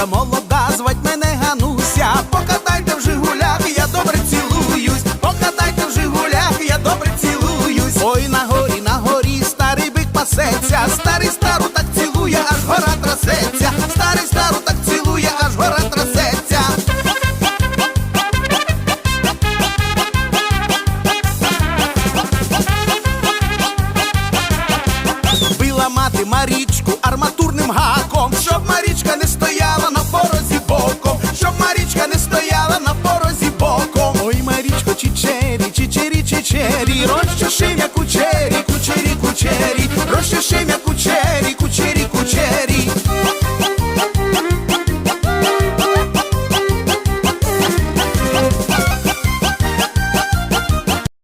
дівчинка молода, звать мене Гануся, покатайте в Жигулях, я добре цілуюсь, покатайте в Жигулях, я добре цілуюсь. Ой, на горі, на горі, старий бик пасеться, старий стару так цілує, аж гора трасеться, старий стару так цілує, аж гора трасеться. Била мати Марі боком.